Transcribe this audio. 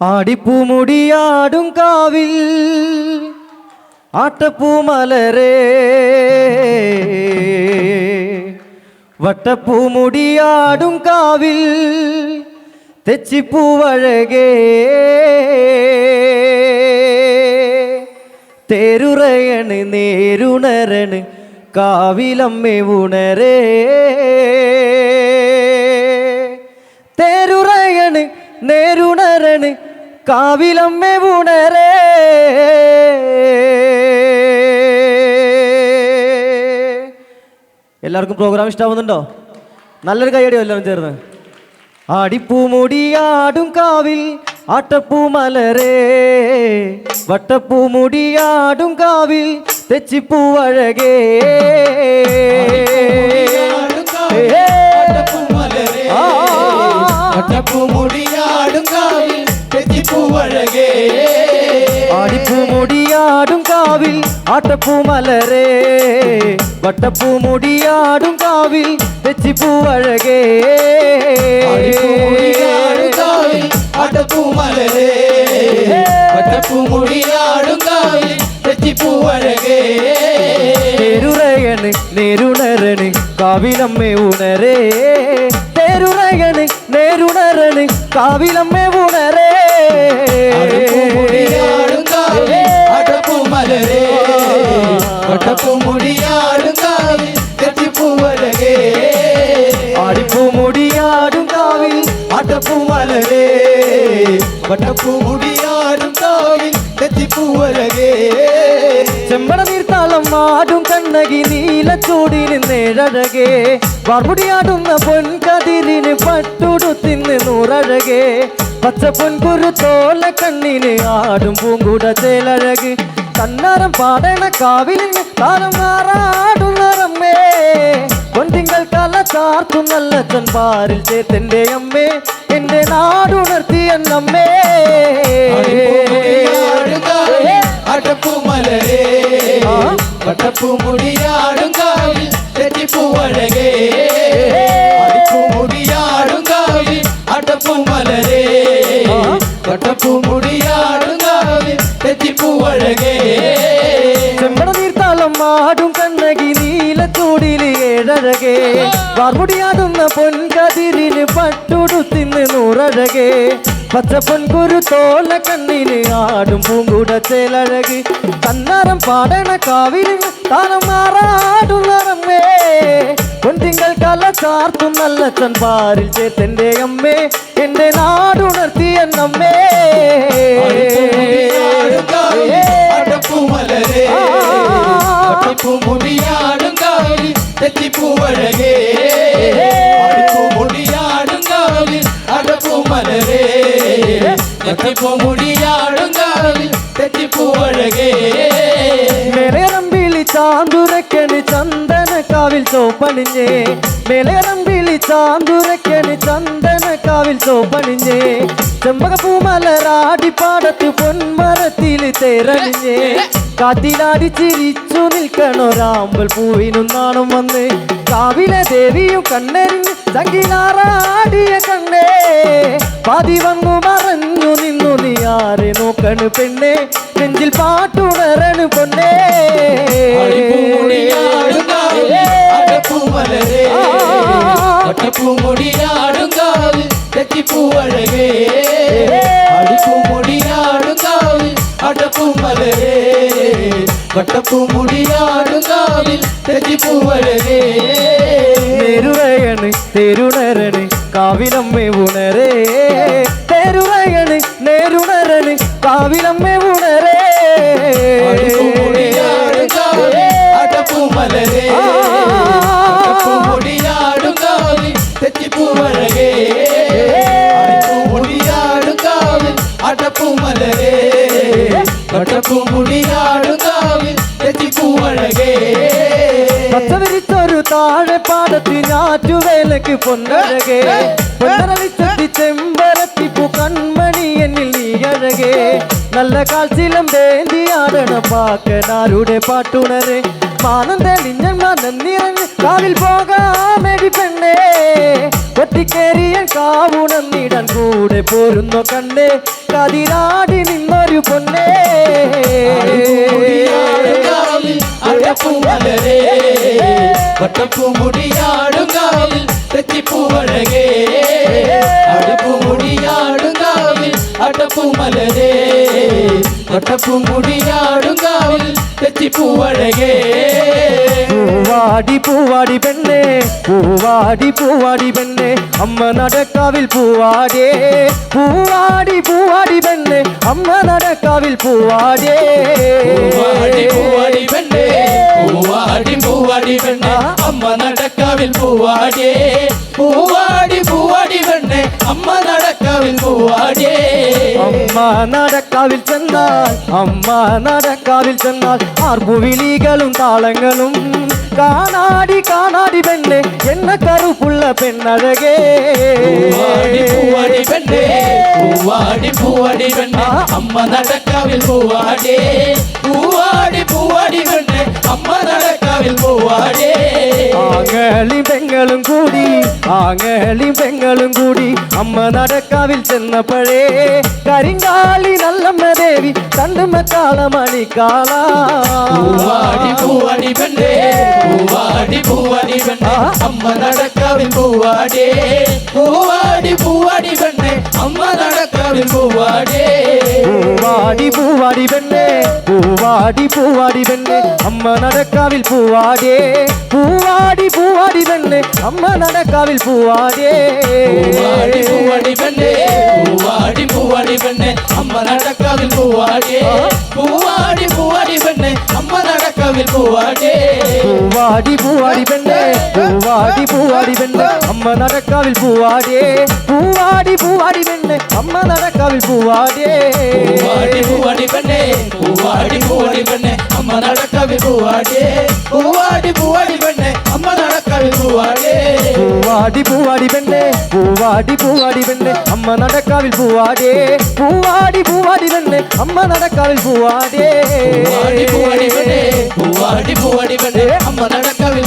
ആടിപ്പൂമുടിയാടും കാവിൽ. ആട്ടപ്പൂമലരേ വട്ടപ്പൂമുടിയാടും കാവിൽ. തെച്ചിപ്പൂവഴകേ തേരുറയണ് നേരുണരണ് കാവിലമ്മേ ഉണരേ. കാവിലമ്മേ ഉണരേ. എല്ലാവർക്കും പ്രോഗ്രാം ഇഷ്ടാവുന്നുണ്ടോ? നല്ലൊരു കൈയടിയോ എല്ലാവരും ചേർന്ന്. ആടിപ്പൂമുടിയാടും കാവിൽ ആട്ടപ്പൂമലരേ വട്ടപ്പൂമുടിയാടും കാവിൽ തെച്ചിപ്പൂവഴകേ ആ, ആടും കാവിൽ തെറ്റിപ്പൂവഴകേ ആടിപ്പൂമുടിയാടും കാവിൽ ആട്ടപ്പൂമലരേ വട്ടപ്പൂമുടിയാടും കാവിൽ തെച്ചിപ്പൂവഴകേ മുടിയാടും കാവിൽ അടപ്പൂമലരേ പട്ടപ്പൂമുടിയാടും കാവിൽ തെറ്റിപ്പൂവഴകേ തേരുറയണ് നേരുണരണ് കാവിലമ്മേ ഉണരേ തേരുറയണ് നേരുണരണ് കാവിലമ്മേ ഉണരേ മുടിയാടും കാവിൽ അടപ്പൂമലരേ പട്ടപ്പൂമുടിയാടും കാവിൽ തെറ്റിപ്പൂവഴകേ ആടിപ്പൂമുടിയാടും കാവിൽ അടപ്പൂമലരേ പട്ടപ്പൂമുടിയാടും കാവിൽ തെറ്റിപ്പൂവഴകേ ചെമ്പട നീർത്താളം ആടും കണ്ണകി നീലച്ചൂടിന് നേഴഴകേ വാർമുടിയാടുന്ന പൊൻകതിരിന് പട്ടുടുത്തിന്ന് നൂറഴകേ. പച്ച പൊൻകുരു തോല കണ്ണിന് ആടും പൂങ്കുടത്തിലഴക് കണ്ണാരം പാടണ കാവിലിന് താരം മാറാടുന്നറമ്മേ പൊന്തിങ്കൾ കല ചാർത്തും നല്ല പാരിൽ ചേത്തന്റെ അമ്മേ. എന്റെ നാടുണർത്തി എന്നമ്മേ അടപ്പൂമലരേ. വട്ടപ്പൂമുടിയാടും നീലച്ചൂടിൽ വാർമുടിയാകുന്ന പൊൻകതിരിന് പട്ടുടുത്തിന്ന് നൂറഴകേ. പച്ച പൊൻകുരു തോല കണ്ണിന് ആടും പൂങ്കുടച്ചേലഴക്. തന്നാരം പാടണ കാവിലിന് താനം മാറാടുന്നറമ്മേ. പൊൻതിങ്കൾ കല ചാർത്തും നല്ല ചൻപാരിൽ ചേത്തന്റെ അമ്മേ. എന്റെ നാടുണർത്തി എന്നമ്മേ തെറ്റിപ്പൂമുടിയാടും കാവിൽ തെറ്റിപ്പൂവഴകേ മേലേറമ്പിളി ചാന്തുരക്കണ് ചന്ദന കാവിൽ ചോപ്പണിഞ്ഞേ. മേലേറമ്പിളി ചാന്തുരക്കണ് ചന്ദന കാവിൽ ചോപ്പണിഞ്ഞേ. ചെമ്പകപ്പൂമലരാടി പാടത്ത് പൊന്മരത്തിൽ തേരണിഞ്ഞേ. കാറ്റിലാടി ചിരിച്ചു നിൽക്കണൊരാമ്പൽ പൂവിനും നാണം വന്ന് കാവിലെ ദേവിയും കണ്ണരി തങ്കിലാറാടിയ കണ്ണേ. പാതി വന്നു മറഞ്ഞു നിന്നു നീ ആരെ നോക്കണ് പെണ്ണെ? നെഞ്ചിൽ പാട്ടുണരണു പൊന്നേ. വട്ടപ്പൂമുടിയാടും കാവിൽ തെറ്റിപ്പൂവഴകേ തെരുറയണ് തെരുണരണ് കാവിലമ്മേ ഉണരേ. തെരുവയണ് നേരുണരണ് കാവിലമ്മേ പച്ചവിരിച്ചൊരു താഴെ പാടത്ത് ഞാറ്റുവേലക്ക് പൊന്നഴകേ. പൊന്നരവിച്ചി ചെമ്പരത്തി പൂ കൺമണി എന്നിൽ നീ അഴകേ നല്ല കാൽച്ചിലം വേന്തി ആടണ പാക്കനാരുടെ പാട്ടുണരെ. മാനം തെളിഞ്ഞൻ മനം നിറഞ്ഞ് കാവിൽ പോകാമെടി പെണ്ണേ. കൊത്തിക്കേറിയൻ കാവുണന്നിടാൻ കൂടെ പോരുന്നു കണ്ടേ കതിരാടി നിന്നൊരു പൊന്നേ. മുടിയാടുങ്കാവിൽ കാവിൽ വട്ടപ്പൂമുടിയാടുങ്കാവിൽ തെച്ചിപ്പൂവഴകേ അടുപ്പുമുടിയാടുങ്കാവിൽ അടപ്പൂമലരേ. വട്ടപ്പൂമുടിയാടുങ്കാവിൽ തെച്ചിപ്പൂവഴകേ പൂവാടി പൂവാടി പെണ്ണേ പൂവാടി പൂവാടി പെണ്ണേ അമ്മ നടക്കാവിൽ പൂവാടേ. പൂവാടി പൂവാടി പെണ്ണേ അമ്മ നടക്കാവിൽ പൂവാടേ. പൂവാടി പൂവാടി പെണ്ണേ പൂവാടി പൂവാടി പെണ്ണേ അമ്മ നടക്കാവിൽ പൂവാടേ. പൂവാടി പൂവാടി പെണ്ണേ അമ്മ നടക്കാവിൽ പൂവാടേ. അമ്മ നടക്കാവിൽ ചെന്നാൽ അമ്മ നടക്കാവിൽ ചെന്നാൽ ആർപ്പുവിളികളും താളങ്ങളും കാണാടി കാണാടി പെണ്ണെ എന്ന കറുപ്പുള്ള പെണ്ണഴകേ പൂവാടി പൂവാടി പെണ്ണേ പൂവാടി പൂവാടി പെണ്ണേ അമ്മ നടക്കാവിൽ പൂവാടിയേ പൂവാടി പൂവാടി പെണ്ണേ അമ്മ നടക്കാവിൽ പൂവാടിയേ ആങ്ങളി പെങ്ങളും കൂടി ആങ്ങളി പെങ്ങളും കൂടി അമ്മ നടക്കാവിൽ ചെന്നപ്പോഴേ കരിങ്കാളി നല്ലമ്മ ദേവി കണ്ടുമ്മ കാളമണിക്കാള പൂവാടി പൂവാടി പെണ്ണേ പൂവാടി പൂവാടി പെണ്ണേ അമ്മ നടക്കാവിൽ പൂവാടിയേ പൂവാടി പൂവാടി പെണ്ണേ അമ്മ നടക്കാവിൽ പൂവാടിയേ പൂവാടി പൂവാടി പെണ്ണെ പൂവാടി പൂവാടി പെണ്ണെ അമ്മ നടക്കാവിൽ പൂവാടേ പൂവാടി പൂവാടി പെണ്ണെ അമ്മ നടക്കാവിൽ പൂവാടേ പൂവാടി പൂവാടി പെണ്ണേ പൂവാടി പൂവാടി പെണ്ണേ അമ്മ നടക്കാവിൽ പൂവാടിയേ പൂവാടി പൂവാടി പെണ്ണേ അമ്മ നടക്കാവിൽ പൂവാടിയേ പൂവാടി പൂവാടി പെണ്ണെ പൂവാടി പൂവാടി പെണ്ണെ അമ്മ നടക്കാവിൽ പൂവാടേ പൂവാടി പൂവാടി പെണ്ണെ അമ്മ നടക്കാവിൽ പൂവാടേ പൂവാടി പൂവാടി പെണ്ണേ പൂവാടി പൂവാടി പെണ്ണേ അമ്മ നടക്കാവിൽ പൂവാടിയേ പൂവാടി പൂവാടി പെണ്ണേ അമ്മ നടക്കാവിൽ പൂവാടിയേ പൂവാടി പൂവാടി പെണ്ണെ പൂവാടി പൂവാടി പെണ്ണെ അമ്മ നടക്കാവിൽ പൂവാടേ പൂവാടി പൂവാടി പെണ്ണെ അമ്മ നടക്കാവിൽ പൂവാടേ പൂവാടി പൂവാടി പെണ്ണേ പൂവാടി പൂവാടി പെണ്ണേ അമ്മ നടക്കാവിൽ